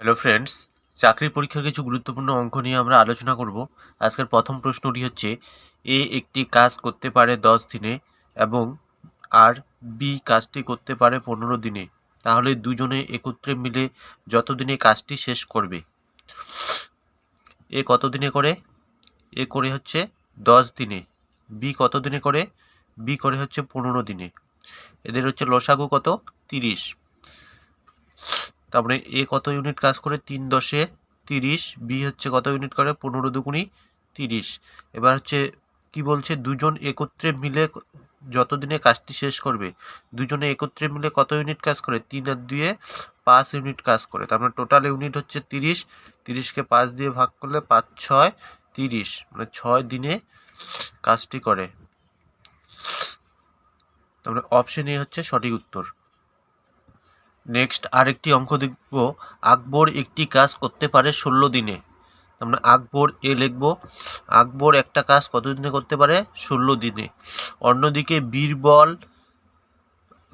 Hello friends চাকরি পরীক্ষার কিছু গুরুত্বপূর্ণ অঙ্ক নিয়ে আমরা আলোচনা করব। আজকের প্রথম প্রশ্নটি হচ্ছে, এ একটি কাজ করতে পারে দশ দিনে এবং আর বি কাজটি করতে পারে পনেরো দিনে। তাহলে দুজনে একত্রে মিলে যত দিনে কাজটি শেষ করবে। এ কত দিনে করে? এ করে হচ্ছে দশ দিনে। বি কত দিনে করে? বি করে হচ্ছে পনেরো দিনে। এদের হচ্ছে লসাগু কত? তিরিশ। তারপরে এ কত ইউনিট কাজ করে? তিন দশে তিরিশ, বি হচ্ছে কত ইউনিট করে? পনেরো দুগুণি তিরিশ। এবার হচ্ছে কি বলছে? দুজন একত্রে মিলে যত দিনে কাজটি শেষ করবে, দুজনে একত্রে মিলে কত ইউনিট কাজ করে? তিন আর দুয়ে পাঁচ ইউনিট কাজ করে। তার মানে টোটাল ইউনিট হচ্ছে তিরিশ। তিরিশকে পাঁচ দিয়ে ভাগ করলে পাঁচ, ছয়, তিরিশ। মানে ছয় দিনে কাজটি করে। তারপরে অপশন এ হচ্ছে সঠিক উত্তর। নেক্সট আরেকটি অঙ্ক দেখব। আকবর একটি কাজ করতে পারে ষোলো দিনে। আমরা আকবর এ লিখব, আকবর একটা কাজ কত দিনে করতে পারে? ষোলো দিনে। অন্যদিকে বীরবল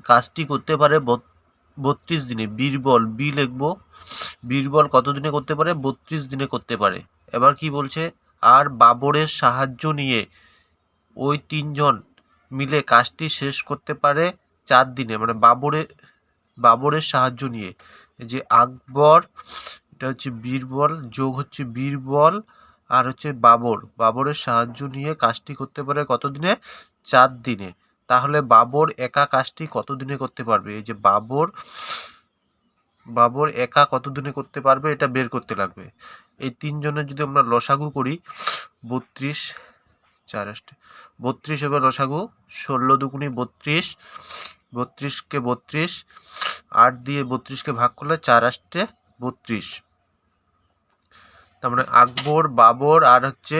কাজটি করতে পারে বত্রিশ দিনে। বীরবল বি লিখব। বীরবল কত দিনে করতে পারে? বত্রিশ দিনে করতে পারে। এবার কি বলছে? আর বাবরের সাহায্য নিয়ে ওই তিনজন মিলে কাজটি শেষ করতে পারে চার দিনে। মানে বাবরের বাবরের সাহায্য নিয়ে। যে আকবর, এটা হচ্ছে বীরবল, যোগ হচ্ছে বীরবল, আর হচ্ছে বাবর। বাবরের সাহায্য নিয়ে কাজটি করতে পারে কত দিনে চার দিনে। তাহলে বাবর একা কাজটি কত দিনে করতে পারবে? এই যে বাবর বাবর একা কত দিনে করতে পারবে এটা বের করতে লাগবে। এই তিনজনের যদি আমরা লসাগু করি, বত্রিশ, চার বত্রিশ এবার লসাগু, ষোলো দুকুনি বত্রিশ, বত্রিশকে বত্রিশ আট দিয়ে বত্রিশকে ভাগ করলে চার আসতে বত্রিশ। তার মানে আকবর, বাবর আর হচ্ছে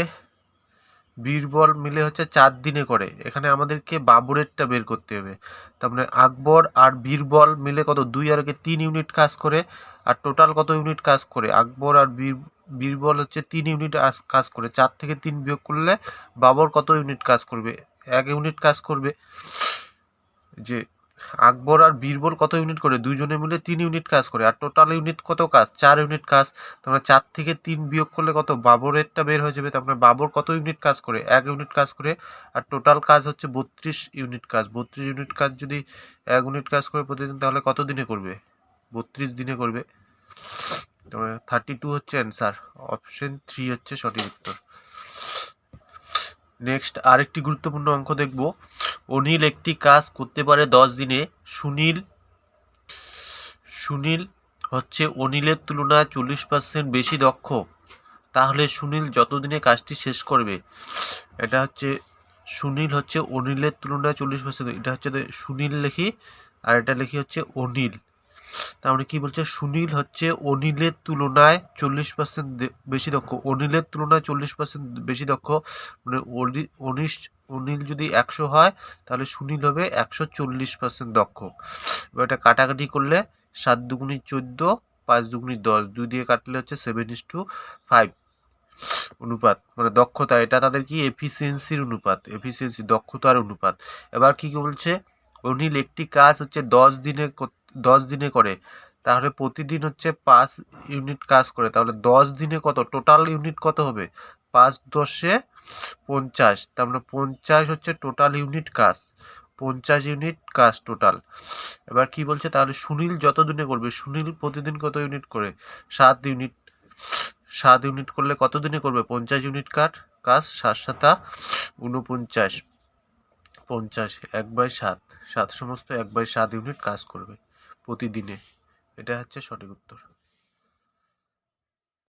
বীরবল মিলে হচ্ছে চার দিনে করে। এখানে আমাদেরকে বাবরেরটা বের করতে হবে। তার মানে আকবর আর বীরবল মিলে কত? দুই আর তিন ইউনিট কাজ করে। আর টোটাল কত ইউনিট কাজ করে? আকবর আর বীর, বীরবল হচ্ছে তিন ইউনিট কাজ করে। চার থেকে তিন বিয়োগ করলে বাবর কত ইউনিট কাজ করবে? এক ইউনিট কাজ করবে। যে আকবর আর বীরবল কত ইউনিট করে? দুইজনে মিলে তিন ইউনিট কাজ করে। আর টোটাল ইউনিট কত কাজ? চার ইউনিট কাজ। তোমরা চার থেকে তিন বিয়োগ করলে কত? বাবরেরটা বের হয়ে যাবে। তারপরে বাবর কত ইউনিট কাজ করে? এক ইউনিট কাজ করে। আর টোটাল কাজ হচ্ছে বত্রিশ ইউনিট কাজ। বত্রিশ ইউনিট কাজ যদি এক ইউনিট কাজ করে প্রতিদিন, তাহলে কত দিনে করবে? বত্রিশ দিনে করবে। থার্টি টু হচ্ছে অ্যান্সার অপশন থ্রি হচ্ছে সঠিক উত্তর। নেক্সট আরেকটি গুরুত্বপূর্ণ অঙ্ক দেখব। অনিল একটি কাজ করতে পারে দশ দিনে। সুনীল সুনীল হচ্ছে অনিলের তুলনায় চল্লিশ পার্সেন্ট বেশি দক্ষ। তাহলে সুনীল যতদিনে কাজটি শেষ করবে, এটা হচ্ছে সুনীল হচ্ছে অনিলের তুলনায় চল্লিশ পার্সেন্ট এটা হচ্ছে সুনীল লেখি আর এটা লেখি হচ্ছে অনিল। তার মানে কি বলছে? সুনীল হচ্ছে অনিলের তুলনায় চল্লিশ পার্সেন্ট বেশি দক্ষ। অনিলের তুলনায় চল্লিশ পার্সেন্ট বেশি দক্ষ। মানে অনিশ অনিল যদি একশো হয়, তাহলে সুনীল হবে একশো চল্লিশ পার্সেন্ট দক্ষ। এবার এটা কাটাকাটি করলে সাত দুগুণি চোদ্দ, পাঁচ দুগুণি দশ। দুই দিয়ে কাটলে হচ্ছে সেভেন ইস টু ফাইভ অনুপাত। মানে দক্ষতা, এটা তাদের কি? এফিসিয়েন্সির অনুপাত। এফিসিয়েন্সি দক্ষতার অনুপাত। এবার কি বলছে? অনিল একটি কাজ হচ্ছে দশ দিনে দশ দিনে করে, তাহলে প্রতিদিন হচ্ছে পাঁচ ইউনিট কাজ করে, তাহলে দশ দিনে কত? টোটাল ইউনিট কত হবে? পাঁচ দশে পঞ্চাশ, তার মানে পঞ্চাশ হচ্ছে টোটাল ইউনিট কাজ, পঞ্চাশ ইউনিট কাজ টোটাল এবার কি বলছে? তাহলে সুনীল যত দিনে করবে? সুনীল প্রতিদিন কত ইউনিট করে? সাত ইউনিট সাত ইউনিট করলে কত দিনে করবে? পঞ্চাশ ইউনিট কাট কাজ সাত সাতা উনপঞ্চাশ, পঞ্চাশ এক বাই সাত সাত সমস্ত এক বাই সাত ইউনিট কাজ করবে। প্রতিদিনে। এটা হচ্ছে সঠিক উত্তর।